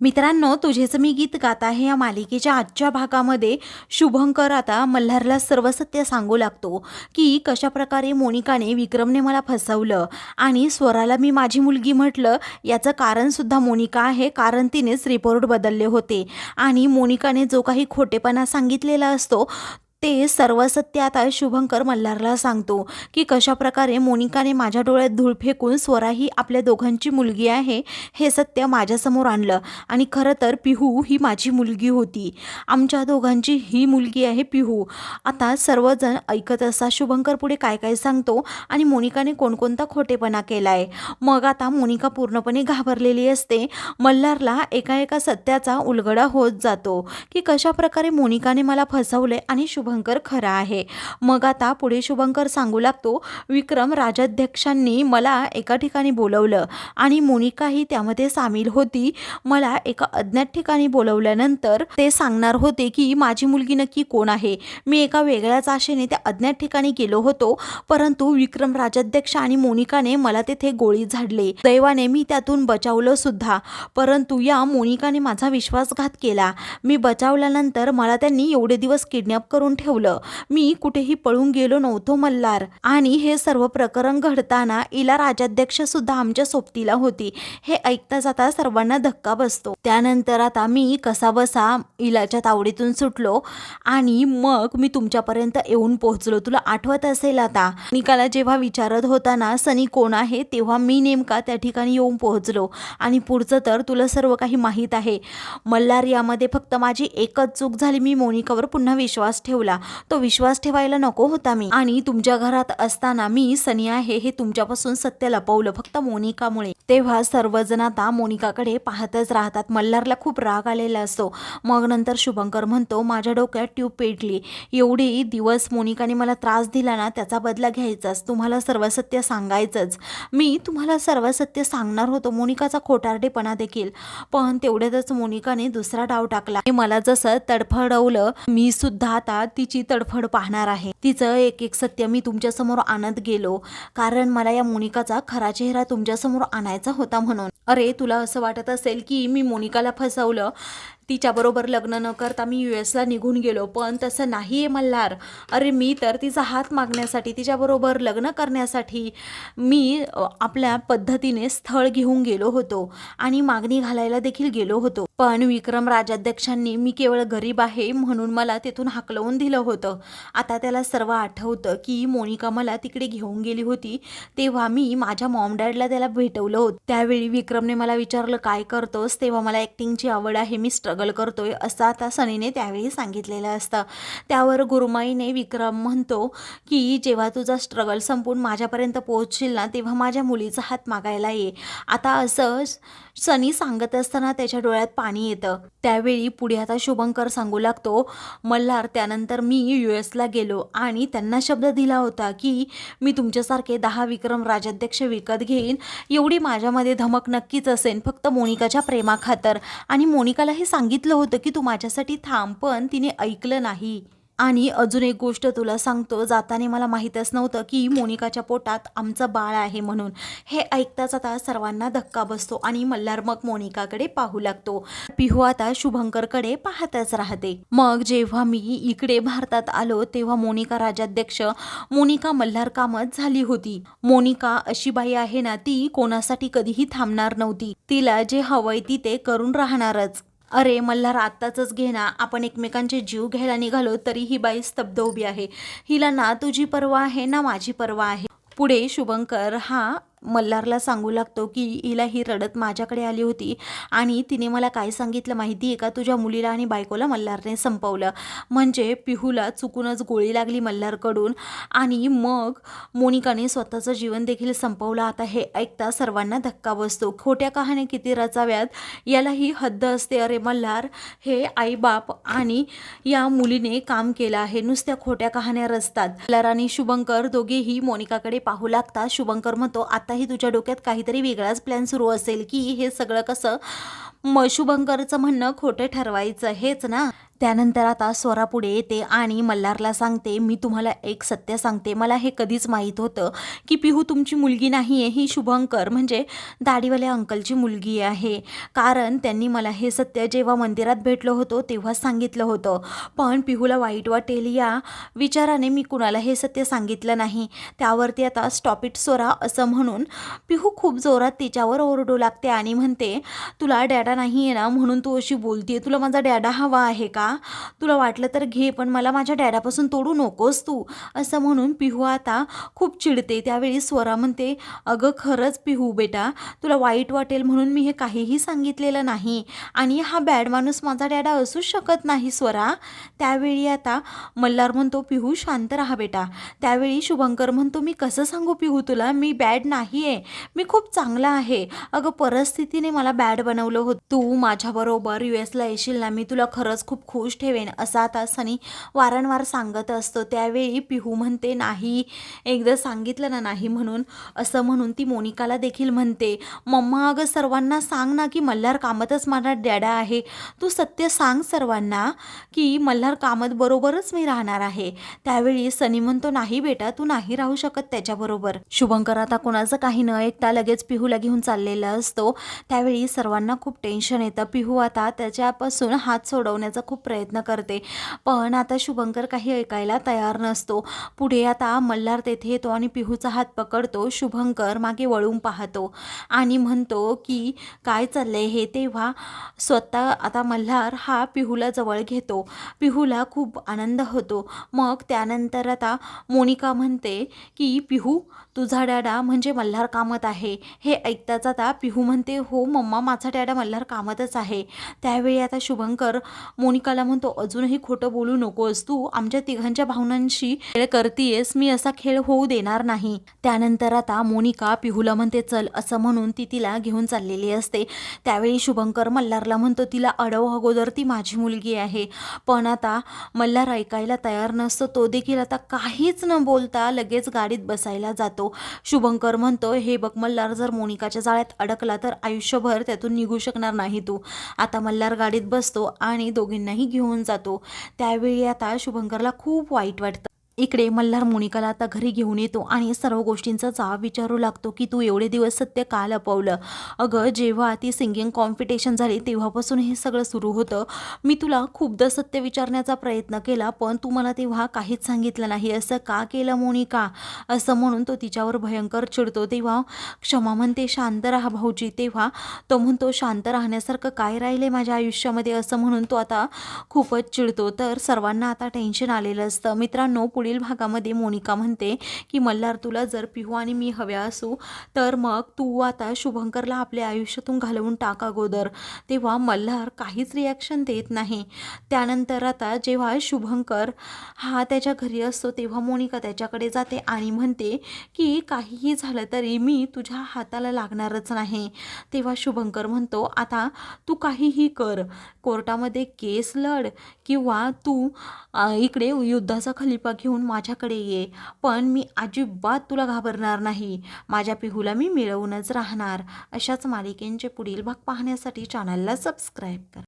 मित्रांनो तुझेच मी गीत गात आहे. या मालिकेच्या आजच्या भागामध्ये शुभंकर आता मल्हारला सर्व सत्य सांगू लागतो की कशाप्रकारे मोनिकाने विक्रमने मला फसवलं आणि स्वराला मी माझी मुलगी म्हटलं याचं कारणसुद्धा मोनिका आहे. कारण तिनेच रिपोर्ट बदलले होते. आणि मोनिकाने जो काही खोटेपणा सांगितलेला असतो ते सर्व सत्य आता शुभंकर मल्हारला सांगतो की कशाप्रकारे मोनिकाने माझ्या डोळ्यात धूळ फेकून स्वरा ही आपल्या दोघांची मुलगी आहे हे सत्य माझ्यासमोर आणलं. आणि खरं तर पिहू ही माझी मुलगी होती. आमच्या दोघांची ही मुलगी आहे पिहू. आता सर्वजण ऐकत असता शुभंकर पुढे काय काय सांगतो आणि मोनिकाने कोणकोणता खोटेपणा केला आहे मग आता मोनिका पूर्णपणे घाबरलेली असते. मल्हारला एका एका सत्याचा उलगडा होत जातो की कशाप्रकारे मोनिकाने मला फसवले आणि शुभंकर खरा आहे. मग आता पुढे शुभंकर सांगू लागतो विक्रम राजाध्यक्षांनी मला एका ठिकाणी बोलवलं आणि मोनिकाही त्यामध्ये सामील होती. मला एका अज्ञात ठिकाणी बोलवल्यानंतर ते सांगणार होते की माझी मुलगी नक्की कोण आहे? मी एका वेगळ्याच आशेने त्या अज्ञात ठिकाणी गेलो होतो परंतु विक्रम राजाध्यक्ष आणि मोनिकाने मला तेथे गोळी झाडले. दैवाने मी त्यातून बचावलं सुद्धा परंतु या मोनिकाने माझा विश्वासघात केला. मी बचावल्यानंतर मला त्यांनी एवढे दिवस किडनॅप करून ठेवलं. मी कुठेही पळून गेलो नव्हतो मल्हार. आणि हे सर्व प्रकरण घडताना इला राजाध्यक्ष सुद्धा आमच्या सोबतीला होती. हे ऐकता जाता सर्वांना धक्का बसतो. त्यानंतर आता मी कसा बसा इलाच्या तावडीतून सुटलो. आणि मग मी तुमच्यापर्यंत येऊन पोहोचलो. तुला आठवत असेल आता? निकाला जेव्हा विचारत होताना सनी कोण आहे तेव्हा मी नेमका त्या ठिकाणी येऊन पोहोचलो. आणि पुढचं तर तुला सर्व काही माहीत आहे. मल्हार यामध्ये फक्त माझी एकच चूक झाली. मी मोनिकावर पुन्हा विश्वास ठेवला. तो विश्वास ठेवायला नको होता मी. आणि तुमच्या घरात असताना मी सनी आहे हे तुमच्यापासून सत्य लपवलं फक्त मोनिकामुळे. तेव्हा सर्वजण आता मोनिकाकडे पाहतच राहतात. मल्हारला खूप राग आलेला असतो. मग नंतर शुभंकर म्हणतो माझ्या डोक्यात ट्यूब पेटली. एवढी दिवस मोनिकाने मला त्रास दिला ना त्याचा बदला घ्यायचाच. तुम्हाला सर्व सत्य सांगायचंच. मी तुम्हाला सर्व सत्य सांगणार होतो मोनिकाचा खोटारडेपणा देखील. पण तेवढ्यातच मोनिकाने दुसरा डाव टाकला. आणि मला जसं तडफडवलं मी सुद्धा आता तिची तडफड पाहणार आहे. तिचं एक एक सत्य मी तुमच्यासमोर आणत गेलो. कारण मला या मोनिकाचा खरा चेहरा तुमच्यासमोर आणायचा होता म्हणून. अरे तुला असं वाटत असेल की मी मोनिकाला फसवलं? तिच्याबरोबर लग्न न करता मी यू एसला निघून गेलो पण तसं नाही आहे मल्हार. अरे मी तर तिचा हात मागण्यासाठी तिच्याबरोबर लग्न करण्यासाठी मी आपल्या पद्धतीने स्थळ घेऊन गेलो होतो आणि मागणी घालायला देखील गेलो होतो. पण विक्रम राजाध्यक्षांनी मी केवळ गरीब आहे म्हणून मला तिथून हाकलवून दिलं होतं. आता त्याला सर्व आठवतं की मोनिका मला तिकडे घेऊन गेली होती तेव्हा मी माझ्या मॉम डॅडला त्याला भेटवलं होतं. त्यावेळी विक्रमने मला विचारलं काय करतोस? तेव्हा मला ॲक्टिंगची आवड आहे मी स्ट्रगल करतोय असं आता सनीने त्यावेळी सांगितलेलं असतं. त्यावर गुरुमाईने विक्रम म्हणतो की जेव्हा तुझा स्ट्रगल संपून माझ्यापर्यंत पोहोचशील ना तेव्हा माझ्या मुलीचा हात मागायला ये. आता असं सनी सांगत असताना त्याच्या डोळ्यात पाणी येतं. त्यावेळी पुढे आता शुभंकर सांगू लागतो मल्हार त्यानंतर मी यू एसला गेलो आणि त्यांना शब्द दिला होता की मी तुमच्यासारखे दहा विक्रम राजाध्यक्ष विकत घेईन. एवढी माझ्यामध्ये धमक नक्कीच असेल फक्त मोनिकाच्या प्रेमाखातर. आणि मोनिकालाही सांग सांगितलं होतं की तू माझ्यासाठी थांब पण तिने ऐकलं नाही. आणि अजून एक गोष्ट तुला सांगतो जाताना मला माहीतच नव्हतं की मोनिकाच्या पोटात आमचं बाळ आहे म्हणून. हे ऐकताच आता सर्वांना धक्का बसतो आणि मल्हार मग मोनिकाकडे पाहू लागतो. पिहू आता शुभंकरकडे पाहतच राहते. मग जेव्हा मी इकडे भारतात आलो तेव्हा मोनिका राजाध्यक्ष मोनिका मल्हार कामच झाली होती. मोनिका अशी बाई आहे ना ती कोणासाठी कधीही थांबणार नव्हती. तिला जे हवंय ती ते करून राहणारच. अरे मल्हार आत्ताच घे ना. आपण एकमेकांचे जीव घ्यायला निघालो तरी ही बाई स्तब्ध उभी आहे. हिला ना तुझी पर्वा आहे ना माझी पर्वा आहे. पुढे शुभंकर हा मल्हारला सांगू लागतो की हिला ही रडत माझ्याकडे आली होती आणि तिने मला काय सांगितलं माहिती आहे का? तुझ्या मुलीला आणि बायकोला मल्हारने संपवलं. म्हणजे पिहूला चुकूनच गोळी लागली मल्हारकडून आणि मग मोनिकाने स्वतःचं जीवन देखील संपवलं. आता हे ऐकता सर्वांना धक्का बसतो. खोट्या कहाण्या किती रचाव्यात? यालाही हद्द असते. अरे मल्हार हे आईबाप आणि या मुलीने काम केलं आहे. नुसत्या खोट्या कहाण्या रचतात. मल्हार आणि शुभंकर दोघेही मोनिकाकडे पाहू लागतात. शुभंकर म्हणतो आताही तुझ्या डोक्यात काहीतरी वेगळाच प्लॅन सुरू असेल की हे सगळं कसं मशुभंकरचं म्हणणं खोटं ठरवायचं हेच ना? त्यानंतर आता स्वरा पुढे येते आणि मल्हारला सांगते मी तुम्हाला एक सत्य सांगते. मला हे कधीच माहीत होतं की पिहू तुमची मुलगी नाही आहे ही शुभंकर म्हणजे दाढीवाल्या अंकलची मुलगी आहे. कारण त्यांनी मला हे सत्य जेव्हा मंदिरात भेटलो होतो तेव्हाच सांगितलं होतं. पण पिहूला वाईट वाटेल या विचाराने मी कुणाला हे सत्य सांगितलं नाही. त्यावरती आता स्टॉपिट स्वरा असं म्हणून पिहू खूप जोरात तिच्यावर ओरडू लागते आणि म्हणते तुला डॅडा नाही आहे ना म्हणून तू अशी बोलते तुला माझा डॅडा हवा आहे का? तुला वाटलं तर घे पण मला माझ्या डॅडापासून तोडू नकोस तू असं म्हणून पिहू आता खूप चिडते. त्यावेळी स्वरा म्हणते अगं खरंच पिहू बेटा तुला वाईट वाटेल म्हणून मी हे काहीही सांगितलेलं नाही आणि हा बॅड माणूस माझा डॅडा असूच शकत नाही स्वरा. त्यावेळी आता मल्हार म्हणतो पिहू शांत राहा बेटा. त्यावेळी शुभंकर म्हणतो मी कसं सांगू पिहू तुला? मी बॅड नाही आहे मी खूप चांगला आहे. अगं परिस्थितीने मला बॅड बनवलं होतं. तू माझ्याबरोबर यू एसला येशील ना मी तुला खरंच खूप खुश ठेवेन असं आता सनी वारंवार सांगत असतो. त्यावेळी पिहू म्हणते नाही एकदा सांगितलं ना नाही म्हणून असं म्हणून ती मोनिकाला देखील म्हणते. मम्मा अगं सर्वांना सांग ना की मल्हार कामतच माझा डॅडा आहे. तू सत्य सांग सर्वांना की मल्हार कामत बरोबरच मी राहणार आहे. त्यावेळी सनी म्हणतो नाही बेटा तू नाही राहू शकत त्याच्याबरोबर. शुभंकर आता कोणाचं काही न ऐकता लगेच पिहूला घेऊन चाललेला असतो. त्यावेळी सर्वांना खूप टेन्शन येतं. पिहू आता त्याच्यापासून हात सोडवण्याचा खूप प्रयत्न करते. पण आता शुभंकर काही ऐकायला तयार नसतो. पुढे आता मल्हार तेथे येतो आणि पिहूचा हात पकडतो. शुभंकर मागे वळून पाहतो आणि म्हणतो की काय चाललंय हे? तेव्हा स्वतः आता मल्हार हा पिहूला जवळ घेतो. पिहूला खूप आनंद होतो. मग त्यानंतर आता मोनिका म्हणते की पिहू तुझा डॅडा म्हणजे मल्हार कामत आहे. हे ऐकताच आता पिहू म्हणते हो मम्मा माझा डॅडा मल्हार कामतच आहे. त्यावेळी आता शुभंकर मोनिकाला म्हणतो अजूनही खोटं बोलू नकोस. तू आमच्या तिघांच्या भावनांशी खेळ करतीयस. मी असा खेळ होऊ देणार नाही. त्यानंतर आता मोनिका पिहूला म्हणते चल असं म्हणून ती तिला घेऊन चाललेली असते. त्यावेळी शुभंकर मल्हारला म्हणतो तिला अडव अगोदर ती माझी मुलगी आहे. पण आता मल्हार ऐकायला तयार नसतो. तो देखील आता काहीच न बोलता लगेच गाडीत बसायला जातो. शुभंकर म्हणतो हे बघ मल्हार जर मोनिकाच्या जाळ्यात अडकला तर आयुष्यभर त्यातून निघू शकणार नाही तू. आता मल्हार गाडीत बसतो आणि दोघींनाही घेऊन जातो. त्यावेळी आता शुभंकरला खूप वाईट वाटतं. इकडे मल्हार मोनिकाला आता घरी घेऊन येतो आणि सर्व गोष्टींचा जाब विचारू लागतो की तू एवढे दिवस सत्य का लपवलं? अगं जेव्हा ती सिंगिंग कॉम्पिटिशन झाली तेव्हापासून हे सगळं सुरू होतं. मी तुला खूपदा सत्य विचारण्याचा प्रयत्न केला पण तू मला तेव्हा काहीच सांगितलं नाही. असं का केलं मोनिका? असं म्हणून तो तिच्यावर भयंकर चिडतो. तेव्हा क्षमा म्हणते शांत राहा भाऊजी. तेव्हा तो म्हणतो शांत राहण्यासारखं काय राहिलं माझ्या आयुष्यामध्ये? असं म्हणून तो आता खूपच चिडतो. तर सर्वांना आता टेन्शन आलेलं असतं. मित्रांनो पुढे पुढील भागामध्ये मोनिका म्हणते की मल्हार तुला जर पिहू आणि मी हव्या असू तर मग तू आता शुभंकरला आपल्या आयुष्यातून घालवून टाक अगोदर. तेव्हा मल्हार काहीच रिॲक्शन देत नाही. त्यानंतर आता जेव्हा शुभंकर हा त्याच्या घरी असतो तेव्हा मोनिका त्याच्याकडे जाते आणि म्हणते की काहीही झालं तरी मी तुझ्या हाताला लागणारच नाही. तेव्हा शुभंकर म्हणतो आता तू काहीही कर. कोर्टामध्ये केस लढ किंवा तू इकडे युद्धाचा खलिपा घेऊन माझ्याकडे ये. पण मी अजिबात तुला घाबरणार नाही. माझ्या पिहूला मी मिळवूनच राहणार. अशाच मालिकेंचे पुढील भाग पाहण्यासाठी चॅनलला सबस्क्राईब करा.